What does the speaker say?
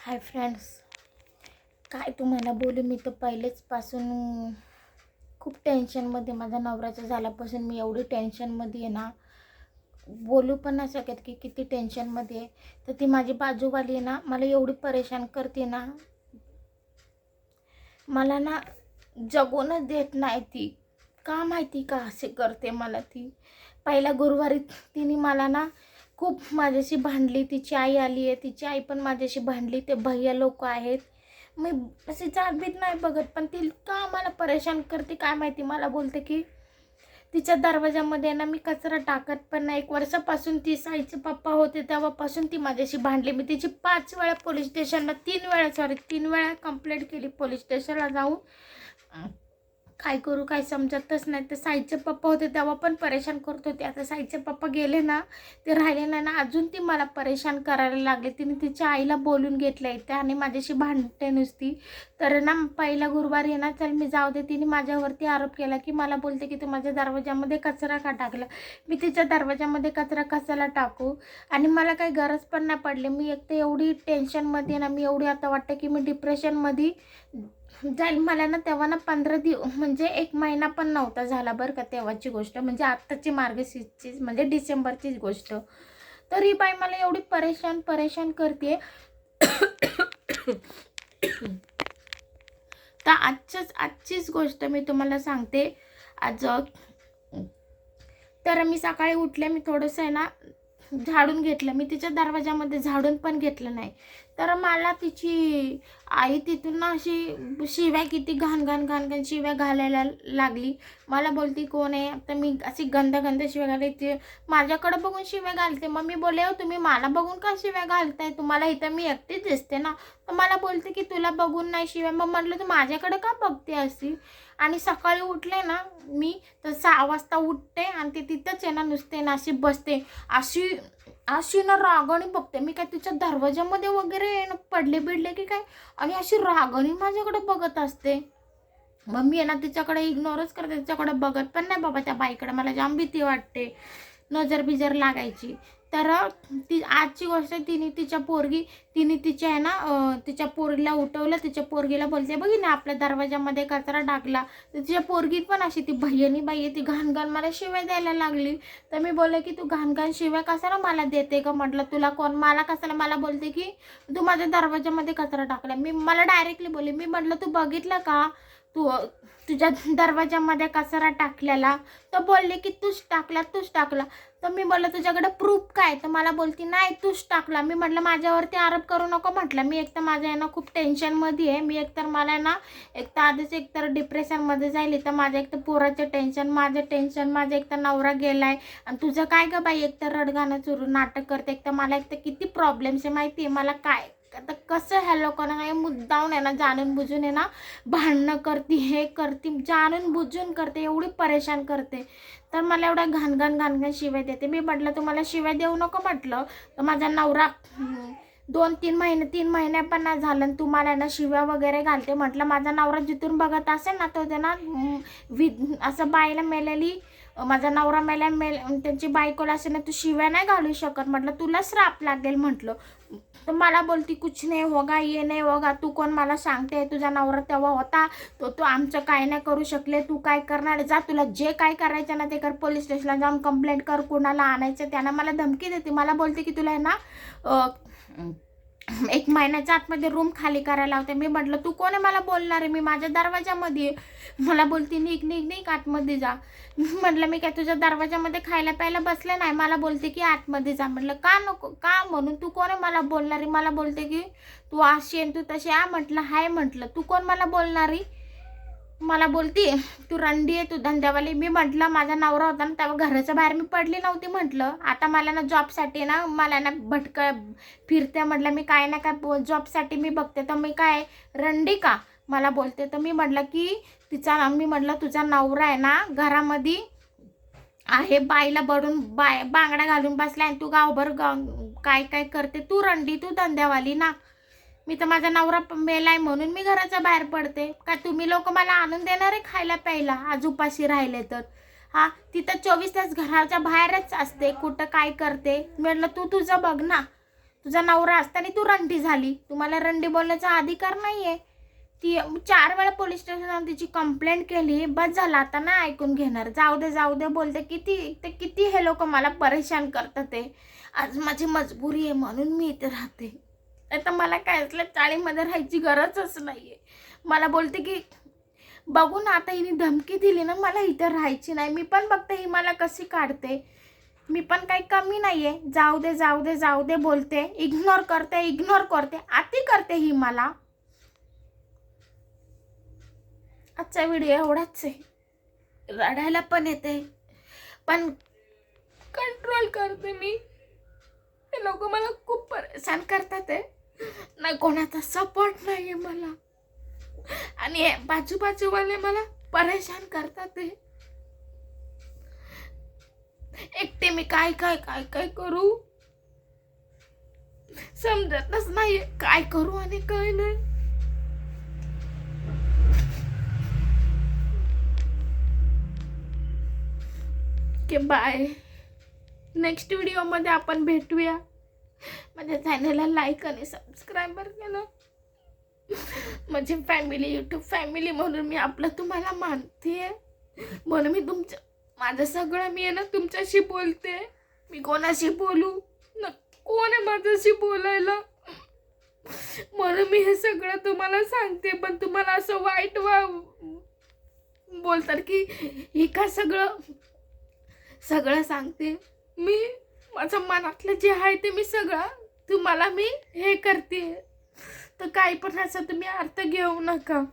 Hi friends काय तुम्हाला बोलू मी तर पहिलेच पासून खूप टेन्शनमध्ये माझा नवऱ्याचा झाल्यापासून मी एवढी टेन्शनमध्ये आहे ना. बोलू पण नाही शकत की किती टेन्शनमध्ये आहे. तर ती माझी बाजूवाली आहे ना मला एवढी परेशान करते ना. मला ना जगूनच देत नाही ती. का माहिती का असे करते मला ती. पहिल्या गुरुवारी तिने मला ना खूप माझ्याशी भांडली तिची आई आली आहे तिची आई पण माझ्याशी भांडली ते भैया लोक आहेत. मी अशी जातबीत नाही बघत पण ती का मला परेशान करते काय माहिती? मला बोलते की तिच्या दरवाजामध्ये ना मी कचरा टाकत पण नाही. एक वर्षापासून ती साईचे पप्पा होते तेव्हापासून ती माझ्याशी भांडली. मी तिची पाच वेळा पोलीस स्टेशनला तीन वेळा सॉरी तीन वेळा कंप्लेंट केली. पोलीस स्टेशनला जाऊन काय करू काय समजतच नाही. तर साईचे पप्पा होते तेव्हा पण परेशान करत होते. आता साईचे पप्पा गेले ना ते राहिले नाही ना अजून ती मला परेशान करायला लागले. तिने तिच्या आईला बोलून घेतलं इथे आणि माझ्याशी भांडते नुसती. तर ना पहिला गुरुवारी ना चल मी जाऊ दे. तिने माझ्यावरती आरोप केला की मला बोलते की तू माझ्या दरवाजामध्ये कचरा का टाकला? मी तिच्या दरवाजामध्ये कचरा कशाला टाकू? आणि मला काही गरज पण नाही पडली. मी एक तर एवढी टेन्शनमध्ये ना मी एवढी आता वाटतं की मी डिप्रेशनमध्ये जाईल. मला ना तेव्हा ना पंधरा दिव म्हणजे एक महिना पण नव्हता झाला बरं का तेव्हाची गोष्ट. म्हणजे आत्ताची मार्गशीर्षची म्हणजे डिसेंबरचीच गोष्ट. तर ही बाई मला एवढी परेशान परेशान करते तर आजच्याच आजचीच गोष्ट मी तुम्हाला सांगते. आज तर मी सकाळी उठले मी थोडंसं आहे ना झाडून घेतलं. मी तिच्या दरवाजामध्ये झाडून पण घेतलं नाही. तर मला तिची आई तिथून ना अशी शिव्या किती घाण घाण घाण घाण शिव्या घालायला लागली. मला बोलती कोण आहे? तर मी अशी गंध गंध शिव्या घालायची. माझ्याकडं बघून शिव्या घालते. मग मी बोले हो तुम्ही मला बघून का शिव्या घालताय? तुम्हाला इथं मी एकटीच दिसते ना. तर मला बोलते की तुला बघून नाही शिव्या. मग म्हटलं तू माझ्याकडे का बघते अशी? आणि सकाळी उठले ना मी तर सहा वाजता उठते आणि ती तिथंच आहे ना नुसते ना अशी बसते. अशी अशी ना रागणी बघते. मी काय तिच्या दरवाजामध्ये वगैरे ना पडले बिडले की काय? आणि अशी रागणी माझ्याकडे बघत असते. मग मी आहे ना तिच्याकडे इग्नोरच करते. तिच्याकडे बघत पण नाही बाबा त्या बाईकडे. मला जाम भीती वाटते. नजर बिजर लागायची. तर ती आजची गोष्ट आहे, तिने तिच्या पोरगी तिने तिच्या आहे ना तिच्या पोरीला उठवलं तिच्या पोरगीला बोलते बघी ना आपल्या दरवाजामध्ये कचरा टाकला. तर तिच्या पोरगीत पण अशी ती भैयनी बाई आहे ती घाणघाण मला शिवाय द्यायला लागली. तर मी बोलले की तू घाणघाण शिव्या शिवाय कशाला मला देते का म्हटलं तुला कोण मला कशाला मला बोलते की तू माझ्या दरवाजामध्ये कचरा टाकला. मी मला डायरेक्टली बोलले मी म्हटलं तू बघितलं का? तू तुझ्या दरवाजामध्ये कचरा टाकलेला. तर बोलले की तूच टाकला तूच टाकला. तर मी बोललं तुझ्याकडे प्रूफ काय? तर मला बोलती नाही तूच टाकला. मी म्हटलं माझ्यावरती आरोप करू नको म्हटलं. मी एकतर माझ्या आहे ना खूप टेन्शनमध्ये आहे. मी एकतर मला ना एक तर आधीच एकतर डिप्रेशनमध्ये जाईल तर माझं एकतर पोराचं टेन्शन माझं टेन्शन माझं एकतर नवरा गेलाय. आणि तुझं काय गं बाई? एकतर रडगाणं चुरू नाटक करते. एकतर मला एकतर किती प्रॉब्लेम्स आहे माहिती आहे मला काय आता कसं ह्या लोकांना काही मुद्दावून आहे ना जाणून बुजून आहे ना भांडणं करते हे करते जाणून बुजून करते एवढी परेशान करते. तर मला एवढ्या घाणघन घाणघन शिवाय शिव्या देते. मी म्हटलं तुम्हाला शिव्या देऊ नको म्हटलं तर माझा नवरा दोन तीन महिने तीन महिने पण नाही झालं आणि तुम्हाला ना शिव्या वगैरे घालते. म्हटलं माझा नवरा जिथून बघत असेल ना तो ते ना वि असं बायला मेलेली माझा नवरा मेल्या मेल त्यांची बायकोला असेल ना तू शिव्या नाही घालू शकत. म्हटलं तुला श्राप लागेल म्हटलं. तर मला बोलती कुछ नाही होगा ये नाही होगा. तू कोण मला सांगते? तुझा नवरा तेव्हा होता. तो तू आमचं काय नाही करू शकले. तू काय करणार जा तुला जे काय करायचं ना ते कर. पोलीस स्टेशनला जाऊन कंप्लेंट कर. कुणाला आणायचं त्यांना मला धमकी देते. मला बोलते की तुला आहे ना एक महिन्याच्या आतमध्ये रूम खाली करायला होते. मी म्हटलं तू कोण आहे मला बोलणार आहे? मी माझ्या दरवाजामध्ये मला बोलती निघ निघ निघ आतमध्ये जा. म्हटलं मी काय तुझ्या दरवाजामध्ये खायला प्यायला बसले नाही? मला बोलते की आतमध्ये जा. म्हटलं का नको का म्हणून? तू कोण आहे मला बोलणारी मला बोलते की तू अशी आहे तू तशी आ म्हटलं हाय म्हटलं तू कोण मला बोलणारी मला बोलती तू रंडी आहे तू धंद्यावाली. मी म्हटलं माझा नवरा होता ना तेव्हा घराच्या बाहेर मी पडली नव्हती म्हटलं. आता मला ना जॉबसाठी ना मला ना भटक फिरते म्हटलं. मी काय ना काय जॉबसाठी मी बघते तर मी काय रंडी का? मला बोलते. तर मी म्हटलं की तिचा मी म्हटलं तुझा नवरा आहे ना घरामध्ये आहे बाईला बडून बाय बांगड्या घालून बसला आणि तू गावभर गाव काय काय करते? तू रंडी तू धंद्यावाली ना. मी तर माझा नवरा मेलाय म्हणून मी घराच्या बाहेर पडते. का तुम्ही लोक मला आणून देणार आहे खायला प्यायला? आज उपाशी राहिले तर. हा तिथं चोवीस तास घराच्या बाहेरच असते. कुठं काय करते? म्हटलं तू तुझं बघ ना. तुझा नवरा असताना तू रंडी झाली. तुम्हाला रंडी बोलण्याचा अधिकार नाही आहे ती चार वेळा पोलीस स्टेशनवर तिची कंप्लेंट केली. बस झालं आता नाही ऐकून घेणार. जाऊ दे जाऊ दे बोलते. किती ते किती हे लोक मला परेशान करतात ते. आज माझी मजबुरी आहे म्हणून मी इथे राहते. नाही तर मला काय असलं चाळीमध्ये राहायची गरजच नाही आहे मला बोलते की बघू ना आता हिने धमकी दिली ना मला इथं राहायची नाही. मी पण बघते ही मला कशी काढते. मी पण काही कमी नाही आहे जाऊ दे जाऊ दे जाऊ दे बोलते. इग्नोर करते इग्नोर करते. आती करते ही मला. आजचा व्हिडिओ एवढाच आहे. रडायला पण येते. पण कंट्रोल करते मी. हे लोक मला खूप परेशान करतात आहे नाही कोणाचा सपोर्ट नाही आहे मला. आणि हे बाजू मला परेशान करतात आहे एकटे मी काय काय काय काय करू? समजतच नाही काय करू आणि काय नाही. के बाय नेक्स्ट व्हिडिओमध्ये आपण भेटूया. माझ्या चॅनलला लाईक आणि सबस्क्राईबर केलं माझी फॅमिली यूट्यूब फॅमिली म्हणून मी आपलं तुम्हाला मानते म्हणून मी तुमच्या माझं सगळं मी आहे ना तुमच्याशी बोलते. मी कोणाशी बोलू? न कोण आहे माझ्याशी बोलायला? म्हणून मी हे सगळं तुम्हाला सांगते पण तुम्हाला असं वाईट वा बोलतात की हे का सगळं सगळं सांगते? मी माझं मनातलं जे आहे ते मी सगळं तुम्हाला मी हे करते. तर काही पण असं तुम्ही अर्थ घेऊ नका.